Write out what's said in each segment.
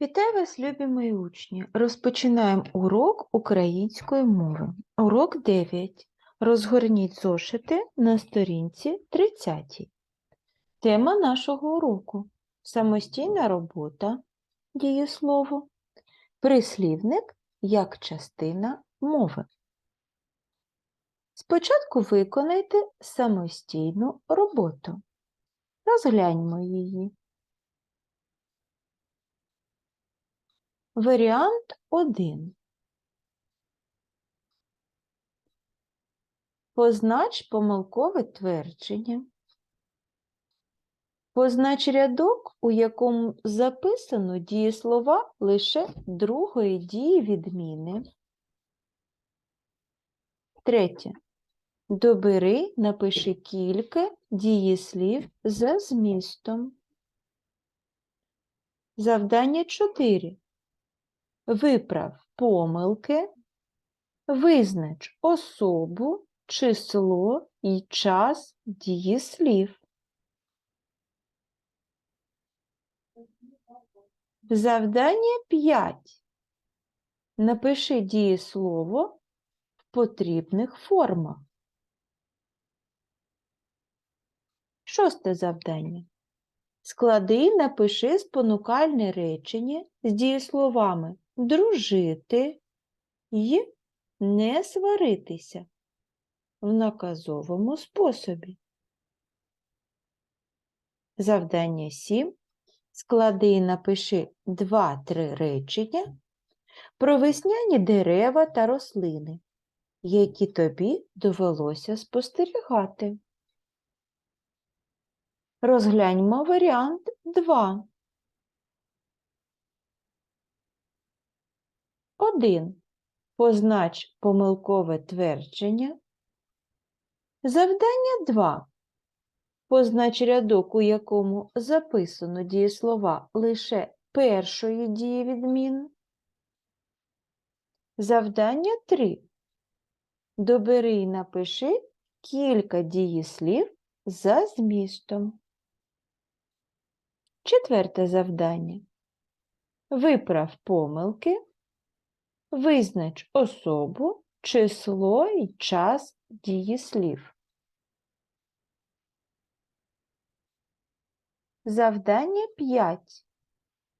Вітаю вас, любі мої учні! Розпочинаємо урок української мови. Урок 9. Розгорніть зошити на сторінці 30. Тема нашого уроку самостійна робота, дієслово, прислівник як частина мови. Спочатку виконайте самостійну роботу. Розгляньмо її. Варіант 1. Познач помилкове твердження. Познач рядок, у якому записано дієслова лише другої дії відміни. Третє. Добери, напиши кілька дієслів за змістом. Завдання 4. Виправ помилки, визнач особу, число і час дієслів. Завдання 5. Напиши дієслово в потрібних формах. Шосте завдання. Склади напиши спонукальне речення з дієсловами дружити і не сваритися в наказовому способі. Завдання 7. Склади і напиши 2-3 речення про весняні дерева та рослини, які тобі довелося спостерігати. Розгляньмо варіант 2. 1. Познач помилкове твердження. Завдання 2. Познач рядок, у якому записано дієслова лише першої дії відмін. Завдання 3. Добери і напиши кілька дієслів за змістом. Четверте завдання. Виправ помилки, визнач особу, число і час дієслів. Завдання 5.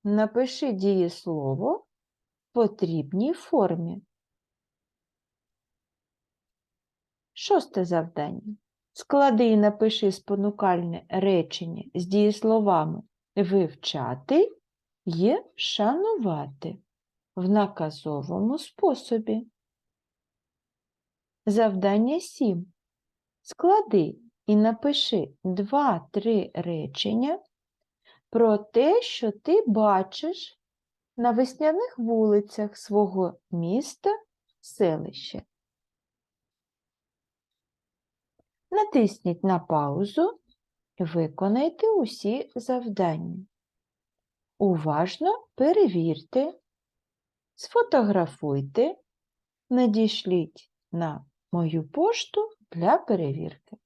Напиши дієслово в потрібній формі. Шосте завдання. Склади і напиши спонукальне речення з дієсловами вивчати і шанувати в наказовому способі. Завдання 7. Склади і напиши 2-3 речення про те, що ти бачиш на весняних вулицях свого міста, селища. Натисніть на паузу і виконайте усі завдання. Уважно перевірте, сфотографуйте, надішліть на мою пошту для перевірки.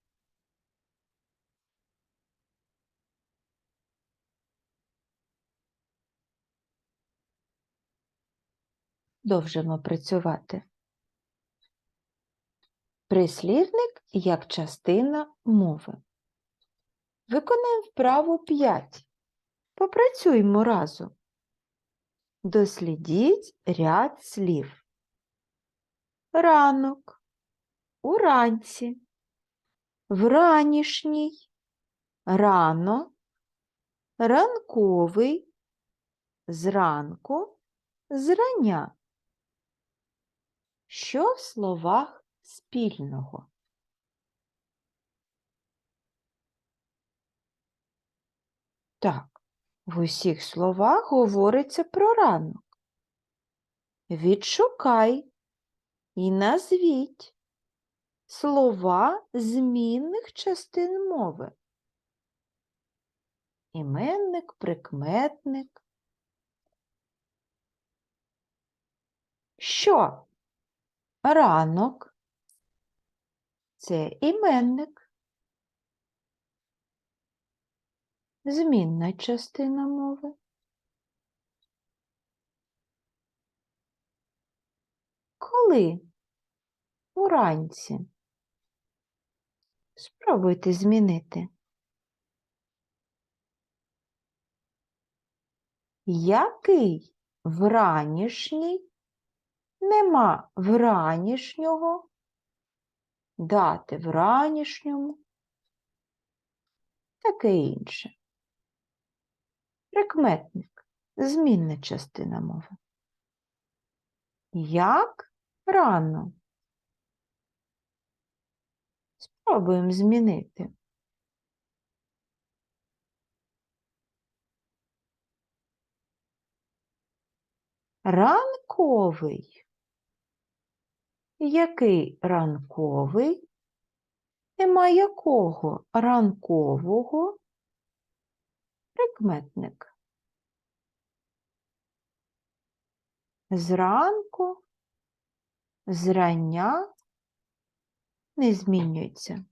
Довжимо працювати. Прислівник як частина мови. Виконаємо вправу 5. Попрацюємо разом. Дослідіть ряд слів. Ранок, уранці, вранішній, рано, ранковий, зранку, зрання. Що в словах спільного? Так, в усіх словах говориться про ранок. Відшукай і назвіть слова змінних частин мови. Іменник, прикметник. Що? Ранок це іменник. змінна частина мови. Коли уранці спробуйте змінити. Який вранішній нема вранішнього дати вранішньому таке інше. Прикметник. Змінна частина мови. Як рано? Спробуємо змінити. Ранковий. Який ранковий? Нема якого ранкового прикметник. Зранку, зрання не змінюється.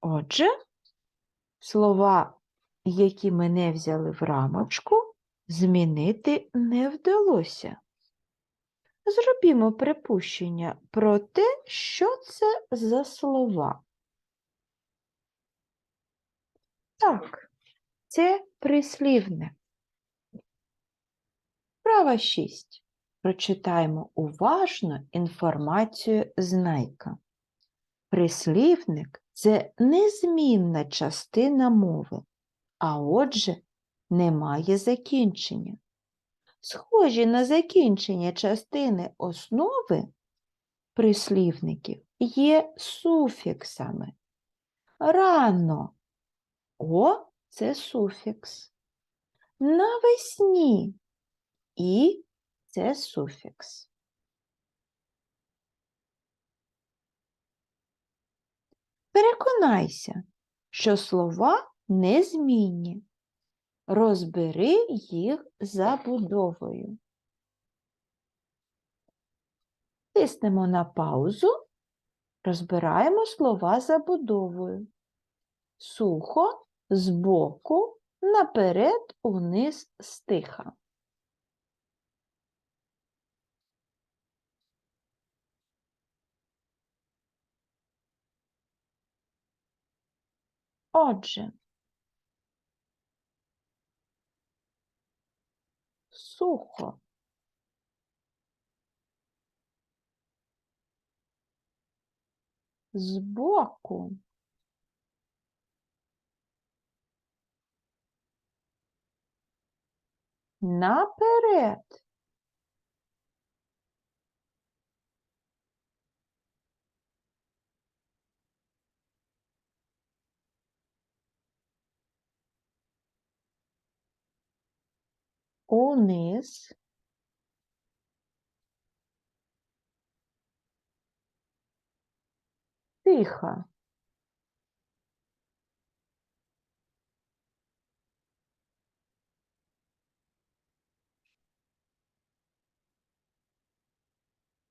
Отже, слова, які ми не взяли в рамочку, змінити не вдалося. Зробімо припущення про те, що це за слова. Так, це прислівне. Права 6. Прочитаємо уважно інформацію знайка. Прислівник це незмінна частина мови, а отже, немає закінчення. Схожі на закінчення частини основи прислівників є суфіксами. Рано о це суфікс. Навесні і це суфікс. Переконайся, що слова незмінні. Розбери їх забудовою. Тиснемо на паузу, розбираємо слова забудовою. Сухо, збоку, наперед, униз, стиха. Отже, сухо. Збоку. Наперед. Униз. Тихо.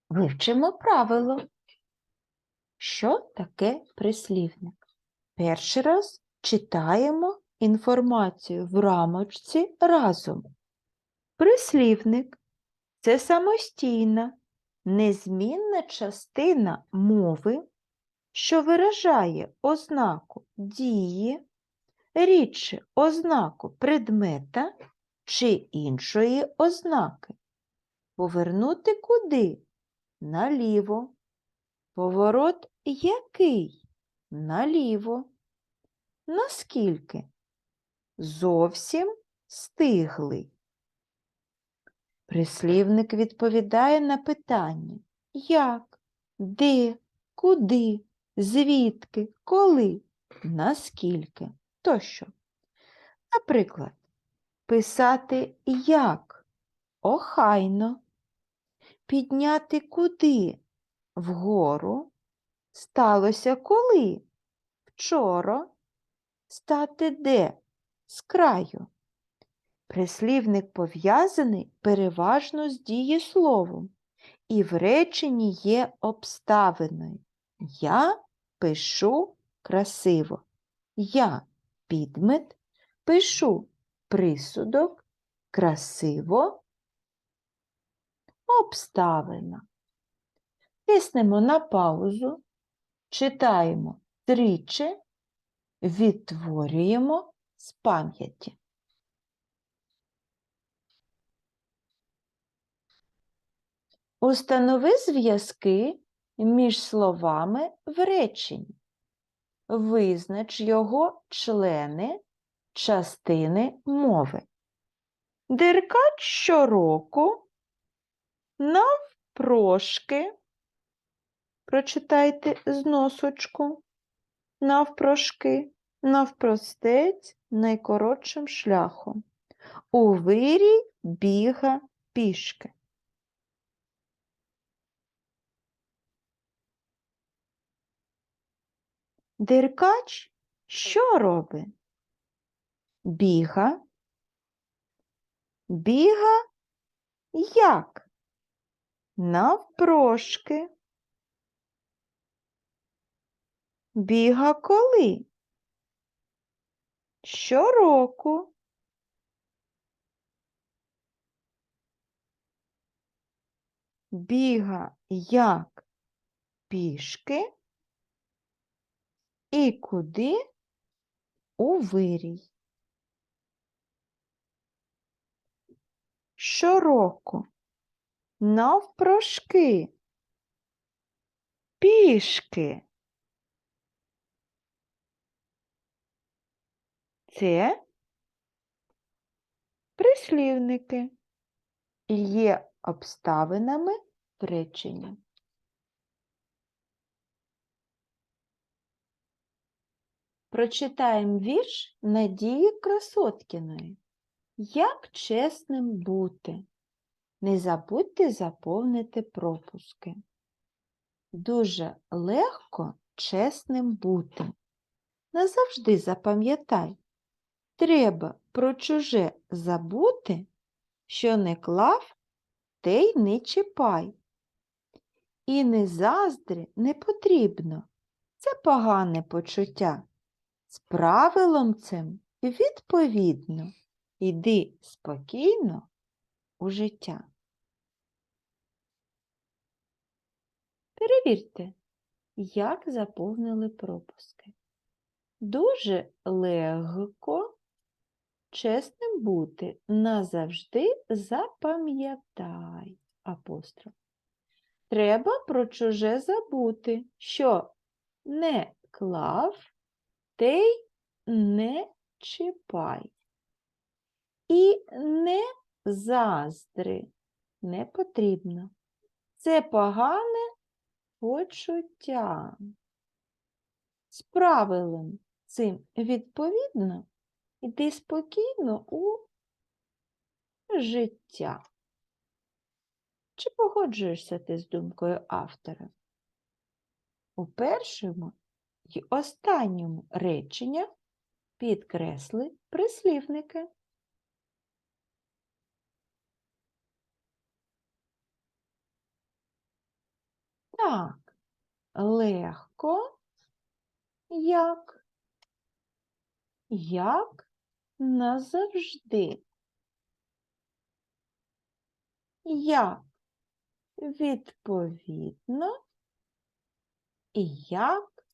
Вивчимо правило. Що таке прислівник? Перший раз читаємо інформацію в рамочці разом. Прислівник це самостійна, незмінна частина мови, що виражає ознаку дії, рідше ознаку предмета чи іншої ознаки. Повернути куди? Наліво. Поворот який? Наліво. Наскільки? Зовсім стиглий. Прислівник відповідає на питання як, де, куди, звідки, коли, наскільки тощо. Наприклад, писати як охайно, підняти куди? Вгору, сталося коли, вчора, стати де? З краю. Прислівник пов'язаний переважно з дієсловом і в реченні є обставиною. Я пишу красиво. Я підмет, пишу присудок, красиво обставина. Тиснемо на паузу, читаємо тричі, відтворюємо з пам'яті. Установи зв'язки між словами в реченні. Визнач його члени, частини мови. Деркач щороку навпрошки, прочитайте з носочку, навпрошки, навпростець найкоротшим шляхом. У вирій біга пішки. Деркач що робить? Біга. Біга як? Навпрошки. Біга коли? Щороку. Біга як пішки і куди у вирій. Щороку навпрошки пішки. Це прислівники і є обставинами в. Прочитаємо вірш Надії Красоткіної. Як чесним бути? Не забудьте заповнити пропуски. Дуже легко чесним бути. Назавжди запам'ятай, треба про чуже забути, що не клав, те й не чіпай. І не заздри не потрібно. Це погане почуття. З правилом цим відповідно. Іди спокійно у життя. Перевірте, як заповнили пропуски. Дуже легко чесним бути. Назавжди запам'ятай апостроф. Треба про чуже забути, що не клав, те й не чіпай. І не заздри не потрібно. Це погане почуття. З правилом цим відповідно йди спокійно у життя. Чи погоджуєшся ти з думкою автора? У першому і останньому реченнях підкресли прислівники. Так, легко, як, як назавжди. Як відповідно і як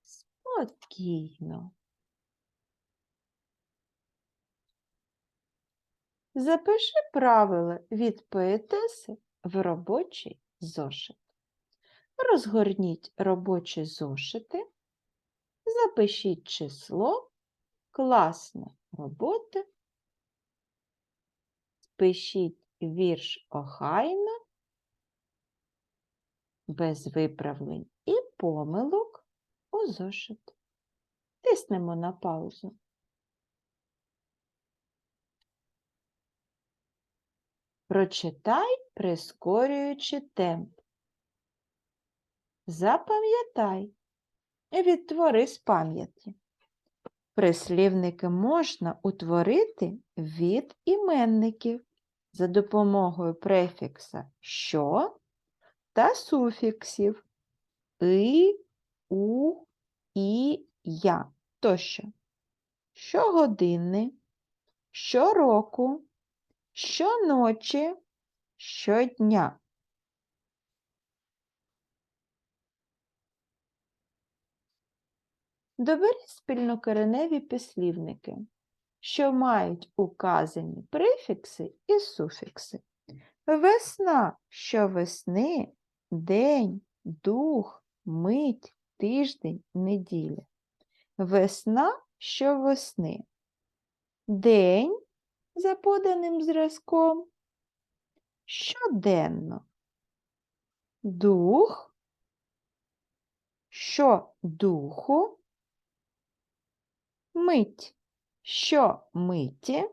спокійно. Запиши правила від поетеси в робочий зошит. Розгорніть робочі зошити, запишіть число, класна робота, спишіть вірш охайно, без виправлень і помилок у зошит. Тиснемо на паузу. Прочитай, прискорюючи темп. Запам'ятай, і відтвори з пам'яті. Прислівники можна утворити від іменників за допомогою префікса що та суфіксів и, у, і, я тощо. Щогодини, щороку, щоночі, щодня. Добери спільнокореневі пислівники, що мають указані префікси і суфікси. Весна щовесни, день, дух, мить, тиждень, неділя. Весна щовесни. День за поданим зразком. Щоденно. Дух. Щодуху. Мить. Щомиті.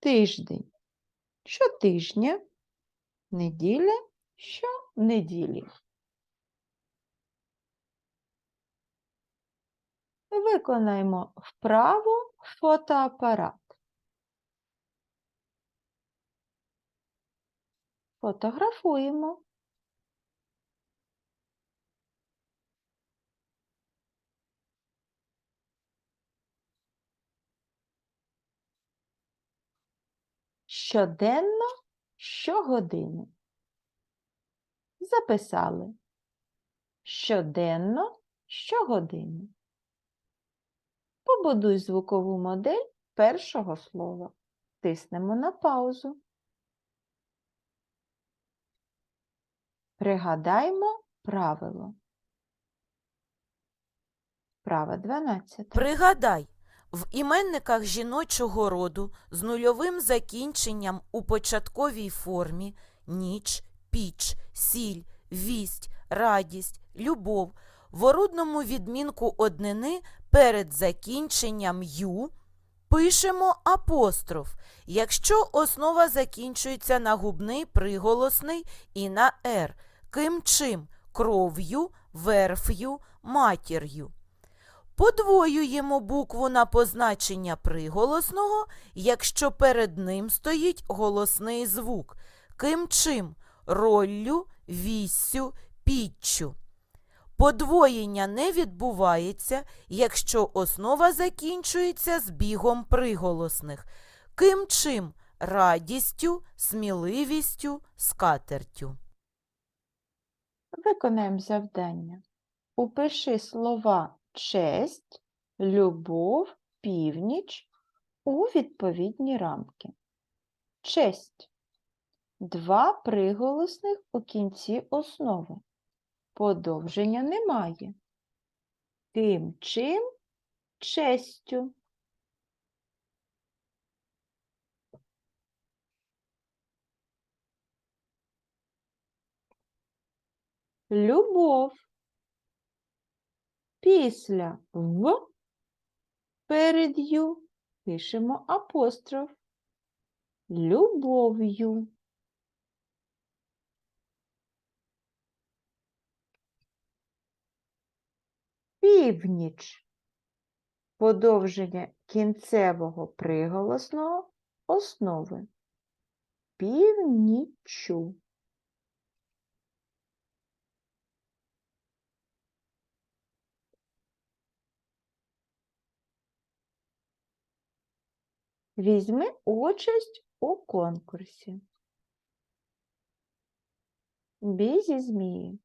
Тиждень. Щотижня. Неділя. Щонеділі. Виконаймо вправу фотоапарат. Фотографуємо. Щоденно, щогодини. Записали. Щоденно, щогодини. Побудуй звукову модель першого слова. Тиснемо на паузу. Пригадаймо правило. Вправа 12. Пригадай, в іменниках жіночого роду з нульовим закінченням у початковій формі ніч, піч, сіль, вість, радість, любов в орудному відмінку однини перед закінченням ю пишемо апостроф, якщо основа закінчується на губний приголосний і на р, ким чим кров'ю, верф'ю, матір'ю. Подвоюємо букву на позначення приголосного, якщо перед ним стоїть голосний звук. Ким чим роллю, віссю, піччю. Подвоєння не відбувається, якщо основа закінчується збігом приголосних. Ким чим радістю, сміливістю, скатертю. Виконаємо завдання. Упиши слова честь, любов, північ у відповідні рамки. Честь. Два приголосних у кінці основи. Подовження немає. Ким чим честю. Любов. Після в перед ю пишемо апостроф. Любов'ю. Північ. Подовження кінцевого приголосного основи. Північу. Візьми участь у конкурсі. Бій зі змії.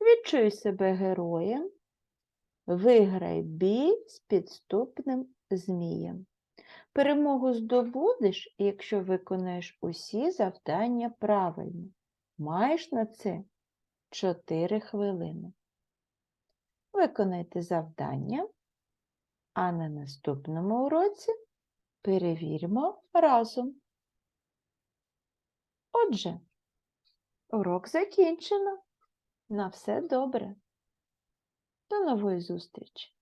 Відчуй себе героєм. Виграй бій з підступним змієм. Перемогу здобудеш, якщо виконаєш усі завдання правильно. Маєш на це 4 хвилини. Виконайте завдання, а на наступному уроці перевіримо разом. Отже, урок закінчено. На все добре. До нової зустрічі!